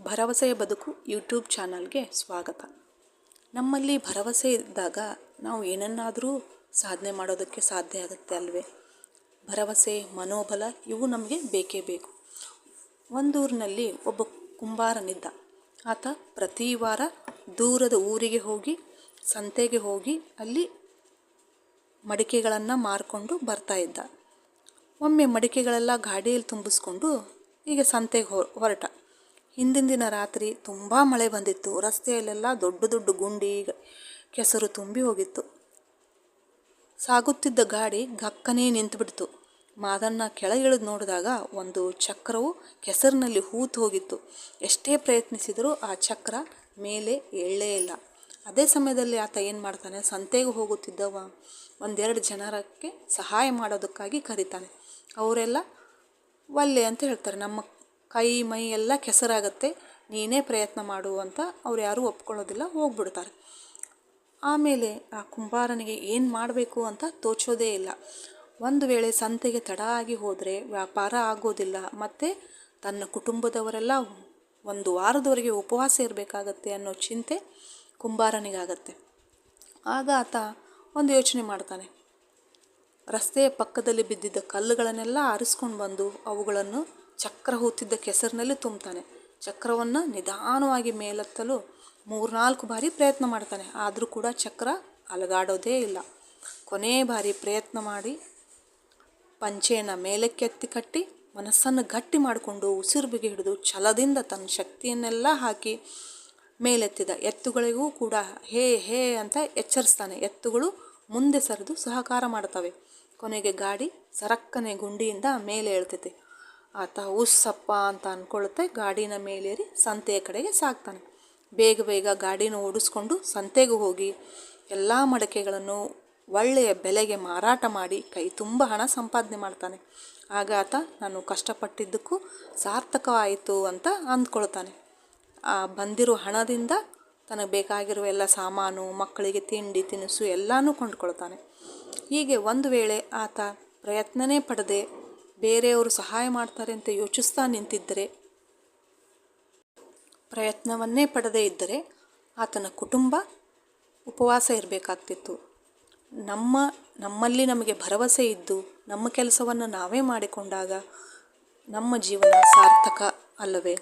ಭರವಸೆಯ ಬದುಕು ಯೂಟ್ಯೂಬ್ ಚಾನಲ್ಗೆ ಸ್ವಾಗತ. ನಮ್ಮಲ್ಲಿ ಭರವಸೆ ಇದ್ದಾಗ ನಾವು ಏನನ್ನಾದರೂ ಸಾಧನೆ ಮಾಡೋದಕ್ಕೆ ಸಾಧ್ಯ ಆಗುತ್ತೆ ಅಲ್ವೇ? ಭರವಸೆ, ಮನೋಬಲ ಇವು ನಮಗೆ ಬೇಕೇ ಬೇಕು. ಒಂದೂರಿನಲ್ಲಿ ಒಬ್ಬ ಕುಂಬಾರನಿದ್ದ. ಆತ ಪ್ರತಿ ವಾರ ದೂರದ ಊರಿಗೆ ಹೋಗಿ, ಸಂತೆಗೆ ಹೋಗಿ ಅಲ್ಲಿ ಮಡಿಕೆಗಳನ್ನು ಮಾರಿಕೊಂಡು ಬರ್ತಾ ಇದ್ದ. ಒಮ್ಮೆ ಮಡಿಕೆಗಳೆಲ್ಲ ಗಾಡಿಯಲ್ಲಿ ತುಂಬಿಸ್ಕೊಂಡು ಈಗ ಸಂತೆಗೆ ಹೊರಟ. ಹಿಂದಿನ ದಿನ ರಾತ್ರಿ ತುಂಬ ಮಳೆ ಬಂದಿತ್ತು. ರಸ್ತೆಯಲ್ಲೆಲ್ಲ ದೊಡ್ಡ ದೊಡ್ಡ ಗುಂಡಿ, ಕೆಸರು ತುಂಬಿ ಹೋಗಿತ್ತು. ಸಾಗುತ್ತಿದ್ದ ಗಾಡಿ ಗಕ್ಕನೇ ನಿಂತುಬಿಡ್ತು. ಮಾದನ್ನ ಕೆಳಗಿಳಿದು ನೋಡಿದಾಗ ಒಂದು ಚಕ್ರವು ಕೆಸರಿನಲ್ಲಿ ಹೂತು ಹೋಗಿತ್ತು. ಎಷ್ಟೇ ಪ್ರಯತ್ನಿಸಿದರೂ ಆ ಚಕ್ರ ಮೇಲೆ ಎಳ್ಳೇ ಇಲ್ಲ. ಅದೇ ಸಮಯದಲ್ಲಿ ಆತ ಏನು ಮಾಡ್ತಾನೆ? ಸಂತೆಗೆ ಹೋಗುತ್ತಿದ್ದವ ಒಂದೆರಡು ಜನರಕ್ಕೆ ಸಹಾಯ ಮಾಡೋದಕ್ಕಾಗಿ ಕರೀತಾನೆ. ಅವರೆಲ್ಲ ಒಲ್ಲೆ ಅಂತ ಹೇಳ್ತಾರೆ. ನಮ್ಮ ಕೈ, ಮೈ ಎಲ್ಲ ಕೆಸರಾಗತ್ತೆ. ನೀನೇ ಪ್ರಯತ್ನ ಮಾಡು ಅಂತ ಅವ್ರು ಯಾರೂ ಒಪ್ಕೊಳ್ಳೋದಿಲ್ಲ, ಹೋಗ್ಬಿಡ್ತಾರೆ. ಆಮೇಲೆ ಆ ಕುಂಬಾರನಿಗೆ ಏನು ಮಾಡಬೇಕು ಅಂತ ತೋಚೋದೇ ಇಲ್ಲ. ಒಂದು ವೇಳೆ ಸಂತೆಗೆ ತಡ ಆಗಿ ಹೋದರೆ ವ್ಯಾಪಾರ ಆಗೋದಿಲ್ಲ, ಮತ್ತು ತನ್ನ ಕುಟುಂಬದವರೆಲ್ಲ ಒಂದು ವಾರದವರೆಗೆ ಉಪವಾಸ ಇರಬೇಕಾಗತ್ತೆ ಅನ್ನೋ ಚಿಂತೆ ಕುಂಬಾರನಿಗಾಗತ್ತೆ. ಆಗ ಆತ ಒಂದು ಯೋಚನೆ ಮಾಡ್ತಾನೆ. ರಸ್ತೆಯ ಪಕ್ಕದಲ್ಲಿ ಬಿದ್ದಿದ್ದ ಕಲ್ಲುಗಳನ್ನೆಲ್ಲ ಆರಿಸ್ಕೊಂಡು ಬಂದು ಅವುಗಳನ್ನು ಚಕ್ರ ಹೂತಿದ್ದ ಕೆಸರಿನಲ್ಲಿ ತುಂಬ್ತಾನೆ ಚಕ್ರವನ್ನು ನಿಧಾನವಾಗಿ ಮೇಲೆತ್ತಲು ಮೂರ್ನಾಲ್ಕು ಬಾರಿ ಪ್ರಯತ್ನ ಮಾಡ್ತಾನೆ. ಆದರೂ ಕೂಡ ಚಕ್ರ ಅಲಗಾಡೋದೇ ಇಲ್ಲ. ಕೊನೆ ಬಾರಿ ಪ್ರಯತ್ನ ಮಾಡಿ ಪಂಚೆಯನ್ನು ಮೇಲಕ್ಕೆತ್ತಿ ಕಟ್ಟಿ ಮನಸ್ಸನ್ನು ಗಟ್ಟಿ ಮಾಡಿಕೊಂಡು ಉಸಿರು ಬಿಗಿ ಹಿಡಿದು ಛಲದಿಂದ ತನ್ನ ಶಕ್ತಿಯನ್ನೆಲ್ಲ ಹಾಕಿ ಮೇಲೆತ್ತಿದ. ಎತ್ತುಗಳಿಗೂ ಕೂಡ ಹೇ ಹೇ ಅಂತ ಎಚ್ಚರಿಸ್ತಾನೆ. ಎತ್ತುಗಳು ಮುಂದೆ ಸರಿದು ಸಹಕಾರ ಮಾಡ್ತವೆ. ಕೊನೆಗೆ ಗಾಡಿ ಸರಕ್ಕನೆ ಗುಂಡಿಯಿಂದ ಮೇಲೆ ಏಳ್ತೈತೆ. ಆತ ಉಸ್ಸಪ್ಪ ಅಂತ ಅಂದ್ಕೊಳ್ಳುತ್ತೆ ಗಾಡಿನ ಮೇಲೇರಿ ಸಂತೆಯ ಕಡೆಗೆ ಸಾಕ್ತಾನೆ. ಬೇಗ ಬೇಗ ಗಾಡಿನ ಓಡಿಸ್ಕೊಂಡು ಸಂತೆಗೆ ಹೋಗಿ ಎಲ್ಲ ಮಡಕೆಗಳನ್ನು ಒಳ್ಳೆಯ ಬೆಲೆಗೆ ಮಾರಾಟ ಮಾಡಿ ಕೈ ತುಂಬ ಹಣ ಸಂಪಾದನೆ ಮಾಡ್ತಾನೆ. ಆಗ ಆತ, ನಾನು ಕಷ್ಟಪಟ್ಟಿದ್ದಕ್ಕೂ ಸಾರ್ಥಕವಾಯಿತು ಅಂತ ಅಂದ್ಕೊಳ್ತಾನೆ. ಆ ಬಂದಿರೋ ಹಣದಿಂದ ತನಗೆ ಬೇಕಾಗಿರುವ ಎಲ್ಲ ಸಾಮಾನು, ಮಕ್ಕಳಿಗೆ ತಿಂಡಿ, ತಿನಿಸು ಎಲ್ಲನೂ ಕೊಂಡ್ಕೊಳ್ತಾನೆ. ಹೀಗೆ ಒಂದು ವೇಳೆ ಆತ ಪ್ರಯತ್ನನೇ ಪಡದೆ ಬೇರೆಯವರು ಸಹಾಯ ಮಾಡ್ತಾರೆ ಅಂತ ಯೋಚಿಸ್ತಾ ನಿಂತಿದ್ದರೆ, ಪ್ರಯತ್ನವನ್ನೇ ಪಡೆದೇ ಇದ್ದರೆ ಆತನ ಕುಟುಂಬ ಉಪವಾಸ ಇರಬೇಕಾಗ್ತಿತ್ತು. ನಮ್ಮ, ನಮ್ಮಲ್ಲಿ ನಮಗೆ ಭರವಸೆ ಇದ್ದು ನಮ್ಮ ಕೆಲಸವನ್ನು ನಾವೇ ಮಾಡಿಕೊಂಡಾಗ ನಮ್ಮ ಜೀವನ ಸಾರ್ಥಕ ಅಲ್ಲವೇ?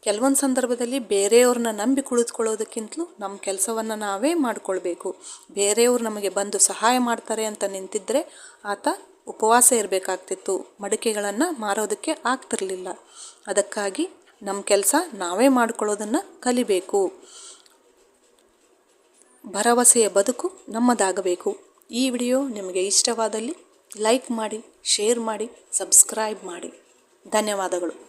ಕೆಲವೊಂದು ಸಂದರ್ಭದಲ್ಲಿ ಬೇರೆಯವ್ರನ್ನ ನಂಬಿ ಕುಳಿತುಕೊಳ್ಳೋದಕ್ಕಿಂತಲೂ ನಮ್ಮ ಕೆಲಸವನ್ನು ನಾವೇ ಮಾಡಿಕೊಳ್ಬೇಕು. ಬೇರೆಯವರು ನಮಗೆ ಬಂದು ಸಹಾಯ ಮಾಡ್ತಾರೆ ಅಂತ ನಿಂತಿದ್ದರೆ ಆತ ಉಪವಾಸ ಇರಬೇಕಾಗ್ತಿತ್ತು. ಮಡಿಕೆಗಳನ್ನು ಮಾರೋದಕ್ಕೆ ಆಗ್ತಿರಲಿಲ್ಲ. ಅದಕ್ಕಾಗಿ ನಮ್ಮ ಕೆಲಸ ನಾವೇ ಮಾಡ್ಕೊಳ್ಳೋದನ್ನು ಕಲಿಬೇಕು. ಭರವಸೆಯ ಬದುಕು ನಮ್ಮದಾಗಬೇಕು. ಈ ವಿಡಿಯೋ ನಿಮಗೆ ಇಷ್ಟವಾದಲ್ಲಿ ಲೈಕ್ ಮಾಡಿ, ಶೇರ್ ಮಾಡಿ, ಸಬ್ಸ್ಕ್ರೈಬ್ ಮಾಡಿ. ಧನ್ಯವಾದಗಳು.